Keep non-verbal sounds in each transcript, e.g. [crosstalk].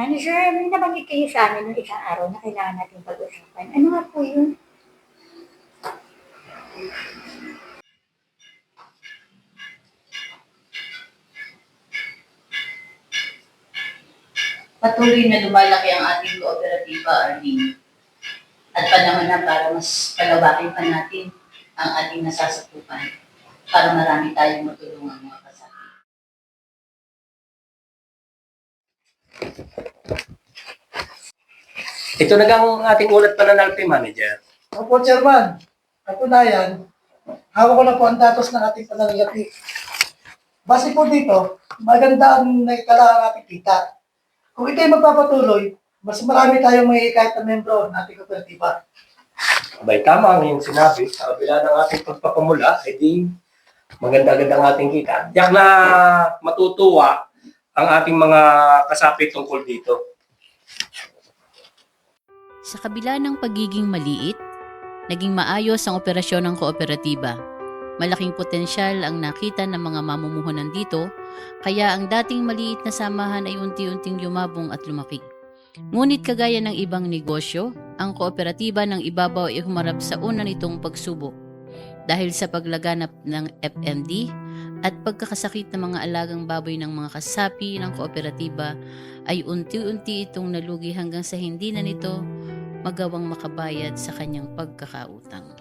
Manager, may nabanggit kayo sa amin nung isang araw na kailangan natin pag-usapan. Ano nga po yun? Patuloy na lumalaki ang ating kooperatiba, Arlene. At panahon na para mas palawakin pa natin ang ating nasasakupan para marami tayong matulungan mga kasapi. Ito na ang ating ulat pananalpi, manager. Opo, Chairman. Katunayan, hawak ko na po ang datos ng ating pananalapi. Base po dito, maganda ang nagkala ating kita. Kung ito'y magpapatuloy, mas marami tayong may kahit na membro ng ating kooperatiba. Abay, tama ang iyong sinabi. Sa kabila ng ating pagpapamula, ay di maganda-ganda ang ating kita. Diyak na matutuwa ang ating mga kasapi tungkol dito. Sa kabila ng pagiging maliit, naging maayos ang operasyon ng kooperatiba. Malaking potensyal ang nakita ng mga mamumuhunan dito, kaya ang dating maliit na samahan ay unti-unting lumabong at lumaki. Ngunit kagaya ng ibang negosyo, ang kooperatiba ng ibabaw ay humarap sa una nitong pagsubok. Dahil sa paglaganap ng FMD at pagkakasakit ng mga alagang baboy ng mga kasapi ng kooperatiba ay unti-unti itong nalugi hanggang sa hindi na nito magawang makabayad sa kanyang pagkakautang.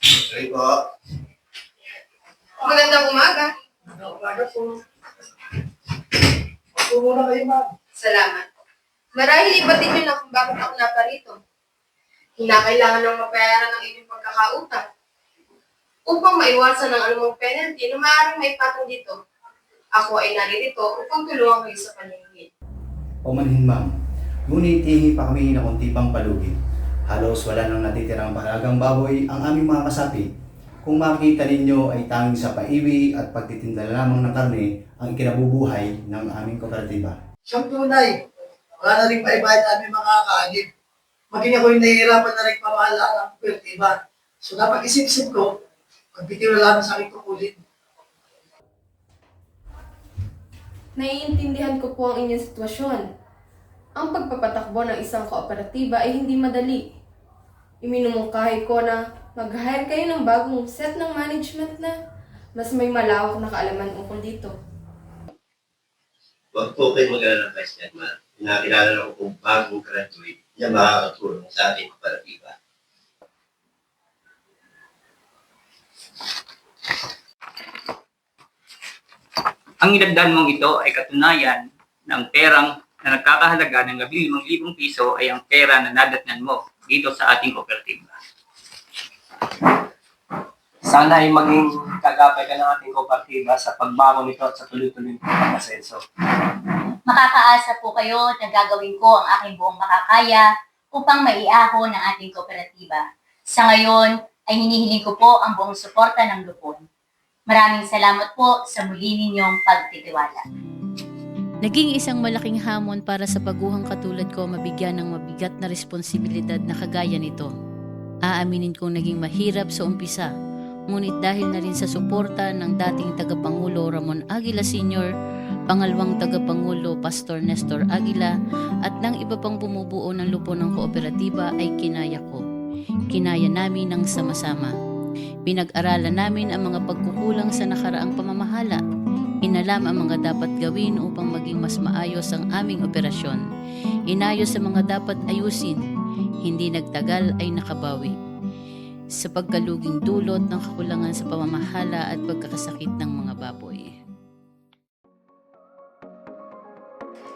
Sorry po. Magandang umaga. Umaga po. Muna kayo, ma'am. Salamat. Marahil ibatin niyo na kung bakit ako naparito. Hinakailangan ng mabayaran ng inyong pagkakautang. Upang maiwasan ng anumang penalty na maaaring maipatong dito. Ako ay naririto upang tulungan kayo sa paningin. Pumanhin ma'am. Ngunit hihingi pa kami ng konti pang palugi. Halos wala nang natitirang palagang baboy ang aming mga kasapi. Kung makikita ninyo ay tanging sa paiwi at pagtitinda lamang ng karne ang ikinabubuhay ng aming kooperatiba. Siyang tunay. Wala na rin maibayad aming mga kaagib. Maging ako'y nahihirapan na rin pamahala ng kooperatiba. So dapat isip-isip ko, magbitiw na lamang sa aking kukulin. Naiintindihan ko po ang inyong sitwasyon. Ang pagpapatakbo ng isang kooperatiba ay hindi madali. Iminumungkahi ko na mag-hire kayo ng bagong set ng management na mas may malawak na kaalaman ukol dito. Huwag po kayo mag-alala ng Vice Chairman. Pinakilala na ko kung bagong graduate na makakatulong sa ating kooperatiba. Ang inagdaan mong ito ay katunayan ng perang na nagkakahalaga ng 15,000 piso ay ang pera na nadatnan mo dito sa ating kooperatiba. Sana ay maging kagapay ka ng ating kooperatiba sa pagbangon nito at sa tuloy-tuloy na pag-asenso. Makakaasa po kayo na gagawin ko ang aking buong makakaya upang maiahon ng ating kooperatiba. Sa ngayon ay hinihiling ko po ang buong suporta ng lupon. Maraming salamat po sa muli ninyong pagtitiwala. Naging isang malaking hamon para sa baguhang katulad ko mabigyan ng mabigat na responsibilidad na kagaya nito. Aaminin kong naging mahirap sa umpisa, ngunit dahil na rin sa suporta ng dating tagapangulo Ramon Aguila Sr., pangalawang tagapangulo Pastor Nestor Aguila at ng iba pang bumubuo ng lupo ng kooperatiba ay kinaya ko. Kinaya namin ng sama-sama. Pinag-aralan namin ang mga pagkukulang sa nakaraang pamamahala Inalam ang mga dapat gawin upang maging mas maayos ang aming operasyon. Inayos ang mga dapat ayusin. Hindi nagtagal ay nakabawi. Sa pagkaluging dulot ng kakulangan sa pamamahala at pagkakasakit ng mga baboy.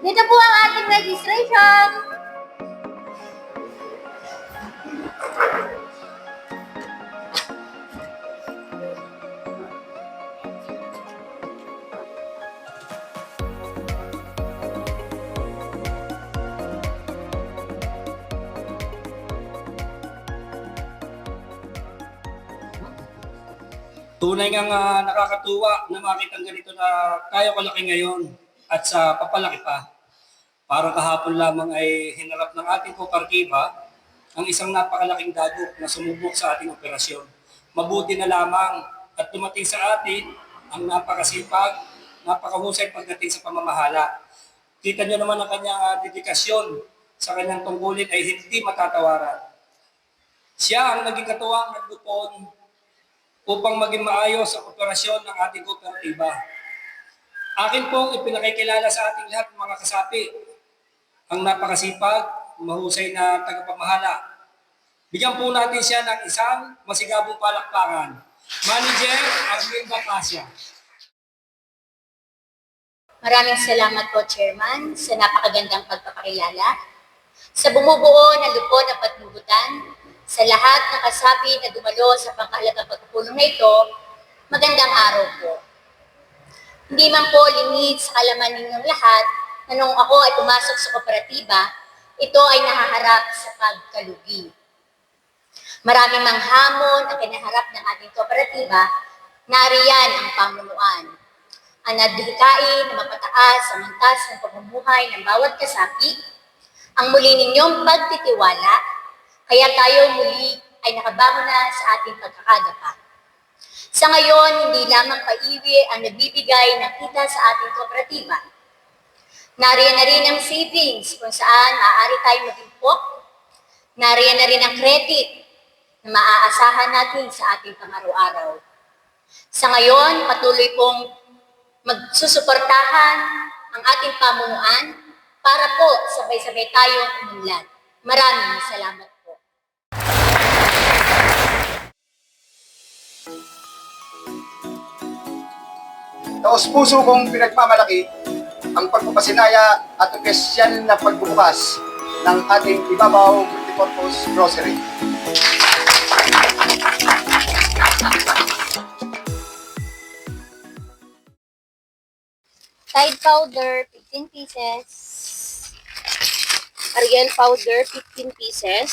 Dito po ang ating registration! Tunay nga nga nakakatuwa na makita ganito na kaya kalaki ngayon at sa papalaki pa. Para kahapon lamang ay hinarap ng ating kooperatiba ang isang napakalaking dagok na sumubok sa ating operasyon. Mabuti na lamang at dumating sa atin ang napakasipag, napakahusay pagdating sa pamamahala. Kita nyo naman ang kanyang ah, dedikasyon sa kanyang tungkulin ay hindi matatawaran. Siya ang naging katuwang ng lupon upang maging maayos ang operasyon ng ating kooperatiba. Akin pong ipinakikilala sa ating lahat mga kasapi ang napakasipag, mahusay na tagapamahala. Bigyan po natin siya ng isang masigabong palakpakan. Manager Arlinda Pasya. Maraming salamat po, Chairman, sa napakagandang pagpapakilala. Sa bumubuo ng lupon at patnugutan, sa lahat ng kasapi na dumalo sa pangkahalagang pagpupulong na ito, magandang araw po. Hindi man po limit sa kalaman ninyong lahat na nung ako ay pumasok sa kooperatiba, ito ay nahaharap sa pagkalugi. Maraming mang hamon ang kinaharap ng ating kooperatiba, nariyan ang pamunuan ang nadhikain na mapataas ang antas ng pamumuhay ng bawat kasapi, ang muli ninyong pagtitiwala, kaya tayo muli ay nakabangon na sa ating pagkakadapa. Sa ngayon, hindi lamang paiwi ang nagbibigay ng kita sa ating kooperatiba. Nariyan na rin ang savings kung saan maaari tayong mag-impok. Nariyan na rin ang credit na maaasahan natin sa ating pang-araw-araw. Sa ngayon, patuloy pong magsusuportahan ang ating pamunuan para po sabay-sabay tayong umunlad. Maraming salamat Taos puso kong pinagmamalaki ang pagpapasinaya at opisyal na pagbubukas ng ating Ibabaw Multipurpose Grocery. Tide powder, 15 pieces. Ariel powder, 15 pieces.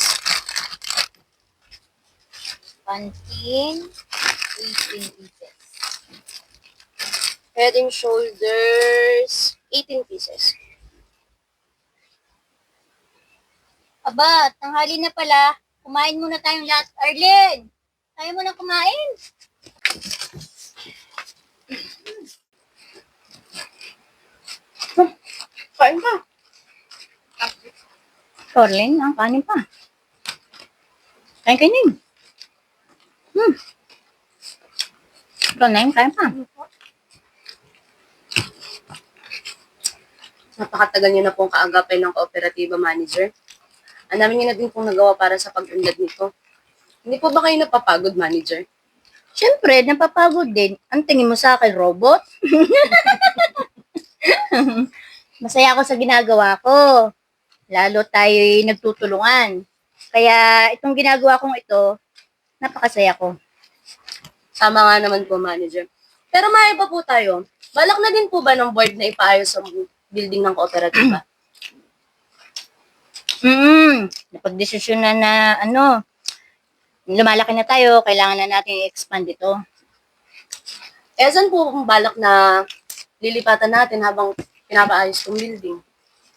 Pantene, 18 pieces. Head and shoulders, 18 pieces. Aba, tanghali na pala. Kumain muna tayong lahat. Arlen, tayo muna kumain. Kain ka. Corlin, ang kanin pa. Kain kainin. Hmm. Ikaw na yung kain pa. Napakatagal niyo na pong kaagapay ng kooperatiba manager. Ang dami niyo na din pong nagawa para sa pag-unlad nito. Hindi po ba kayo napapagod, manager? Siyempre, napapagod din. Ang tingin mo sa akin, robot? [laughs] Masaya ako sa ginagawa ko. Lalo tayo'y nagtutulungan. Kaya itong ginagawa kong ito, napakasaya ko. Tama nga naman po, manager. Pero maayo pa po tayo. Balak na din po ba ng board na ipaayos ang building ng kooperatiba? [clears throat] Mm, napagdesisyon na na ano, lumalaki na tayo, kailangan na natin i-expand ito. eh, saan po kung balak na lilipatan natin habang pinapaayos yung building?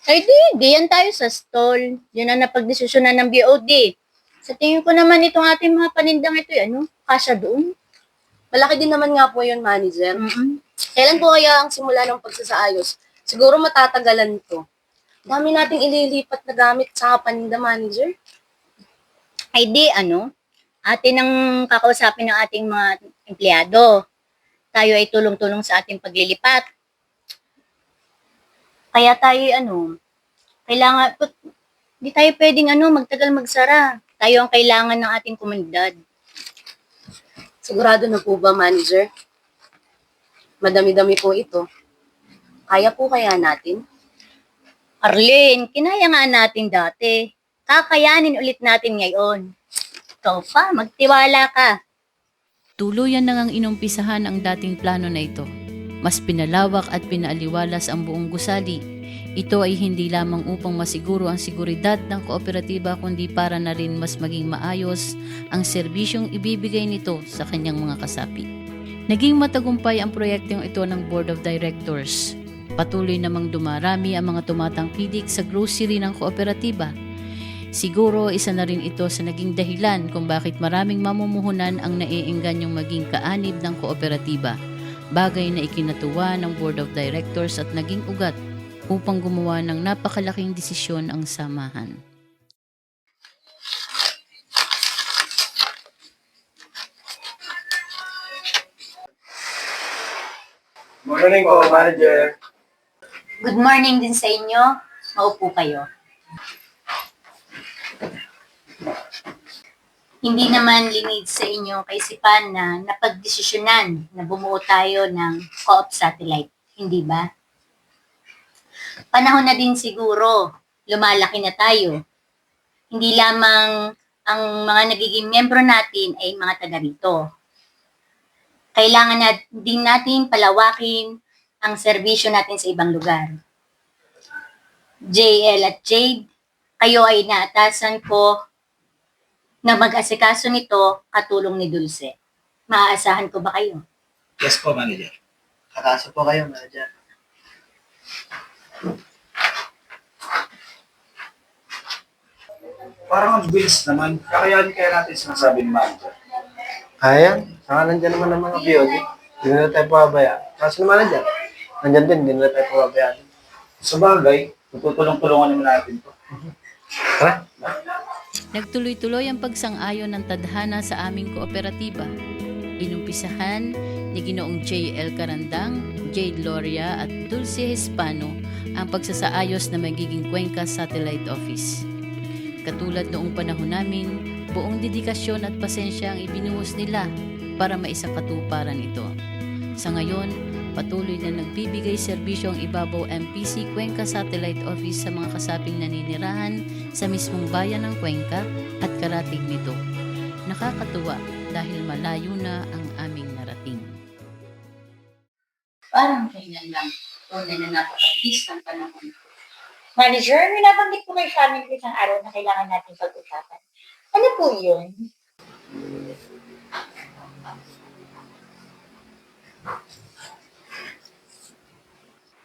Ay di, di yan tayo sa stall. Yun ang napagdesisyon na ng BOD. Sa tingin ko naman itong ating mga panindang ito, eh, ano, kasya doon. Malaki din naman nga po yun, manager. Mm-mm. Kailan po kaya ang simula ng pagsasaayos? Siguro matatagalan to. Dami nating ililipat na gamit sa paninda, manager. Ay di, ano, atin ang kakausapin ng ating mga empleyado. Tayo ay tulong-tulong sa ating paglilipat. Kaya tayo, ano, kailangan, di tayo pwedeng, ano, magtagal magsara. Tayo ang kailangan ng ating komunidad. Sigurado na po ba, manager? Madami-dami po ito. Kaya po kaya natin? Arlene, kinaya nga natin dati. Kakayanin ulit natin ngayon. Ikaw pa, magtiwala ka. Tuluyan nang ang inumpisahan ang dating plano na ito. Mas pinalawak at pinaaliwalas ang buong gusali. Ito ay hindi lamang upang masiguro ang seguridad ng kooperatiba kundi para na rin mas maging maayos ang serbisyong ibibigay nito sa kanyang mga kasapi. Naging matagumpay ang proyektong ito ng Board of Directors. Patuloy namang dumarami ang mga tumatangkilik sa grocery ng kooperatiba Siguro isa na rin ito sa naging dahilan kung bakit maraming mamumuhunan ang naiingganyong maging kaanib ng kooperatiba, bagay na ikinatuwa ng Board of Directors at naging ugat upang gumawa ng napakalaking desisyon ang samahan. Morning po, manager. Good morning din sa inyo. Maupo kayo. Hindi naman linid sa inyong kaisipan na napagdesisyonan na bumuo tayo ng co-op satellite. Hindi ba? Panahon na din siguro, lumalaki na tayo. Hindi lamang ang mga nagiging membro natin ay mga taga rito. Kailangan na din natin palawakin ang serbisyo natin sa ibang lugar. JL at Jade, kayo ay naatasan ko na mag-asikaso nito katulong ni Dulce. Maaasahan ko ba kayo? Yes po, manager. Kakaso po kayo, manager. Parang ang bilis naman. Kakayanin kaya natin sinasabi ni manager. Kaya, saka nandyan naman ang mga BOD. Hindi nila tayo pababayaan. Kaso naman nandyan. Nandyan din, hindi nila tayo pababayaan. Sa bagay, tutulong-tulungan naman natin to. Tara. Nagtuloy-tuloy ang pagsang-ayon ng tadhana sa aming kooperatiba. Inumpisahan ni Ginoong J.L. Carandang, Jade Loria at Dulce Hispano ang pagsasaayos na magiging Cuenca Satellite Office. Katulad noong panahon namin, buong dedikasyon at pasensya ang ibinuhos nila para maisakatuparan ito. Sa ngayon, patuloy na nagbibigay serbisyo ang Ibabaw MPC Cuenca Satellite Office sa mga kasaping naninirahan sa mismong bayan ng Cuenca at karatig nito. Nakakatuwa dahil malayo na ang aming narating. Parang kailan lang. Tunay na napakabilis ng panahon. Manager, nabanggit po kayo sa amin isang araw na kailangan natin pag-usapan. Ano po yun?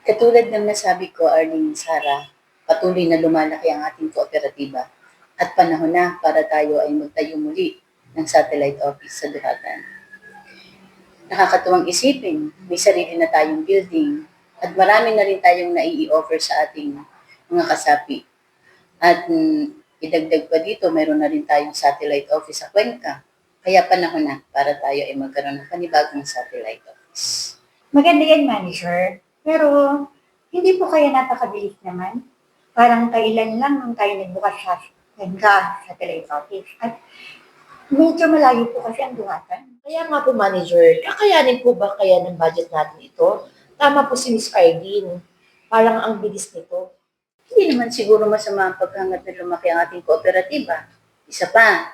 Katulad ng nasabi ko, Arlene Sara, patuloy na lumalaki ang ating kooperatiba at panahon na para tayo ay magtayo muli ng satellite office sa Duhatan. Nakakatuwang isipin, may sarili na tayong building at marami na rin tayong nai-offer sa ating mga kasapi. At mm, idagdag pa dito, mayroon na rin tayong satellite office sa Cuenca. Kaya panahon na para tayo ay magkaroon ng panibagong satellite office. Maganda yan, manager. Pero, hindi po kaya napakabilis naman. Parang kailan lang nung tayo nagbukas sa Ganga Satellite Office. At medyo malayo po kasi ang duhatan. Kaya nga po, manager, kakayanin po ba kaya ng budget natin ito? Tama po si Miss Arlene. Parang ang bilis nito. Hindi naman siguro masama ang paghangat na lumaki ang ating kooperatiba. Isa pa,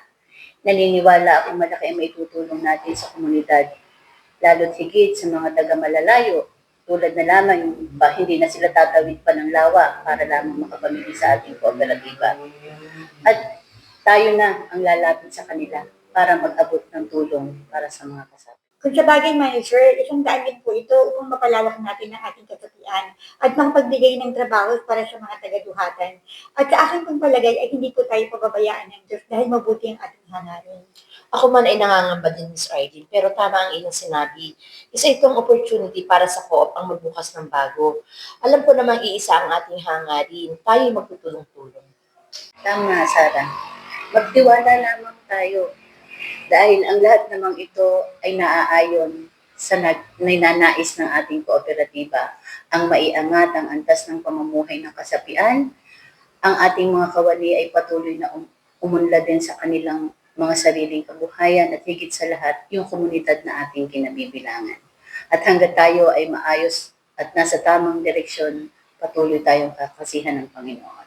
naniniwala akong malaki ang maitutulong natin sa komunidad. Lalo't higit sa mga taga-malalayo, tulad na lamang yung ba, hindi na sila tatawid pa ng lawa para lamang makapamili sa ating kooperatiba. At tayo na ang lalapit sa kanila para mag-abot ng tulong para sa mga kasama. Kung sa bagay, manager, isang daan din po ito upang mapalawak natin ang ating kasatian at makapagbigay ng trabaho para sa mga taga-duhatan. At sa aking pong palagay ay hindi po tayo pababayaan ng Diyos dahil mabuti ang ating hangarin. Ako man ay nangangamba din, Miss Arlene, pero tama ang inyong sinabi. Isa itong opportunity para sa co-op ang magbukas ng bago. Alam ko namang iisa ang ating hangarin. Tayo'y magtutulong-tulong. Tama, Sarah. Magtiwala lamang tayo dahil ang lahat namang ito ay naaayon sa nainanais ng ating kooperatiba. Ang maiangat ang antas ng pamumuhay ng kasapian, ang ating mga kawali ay patuloy na um- umunlad din sa kanilang mga sariling kabuhayan at higit sa lahat, yung komunidad na ating kinabibilangan. At hanggat tayo ay maayos at nasa tamang direksyon, patuloy tayong kakasihan ng Panginoon.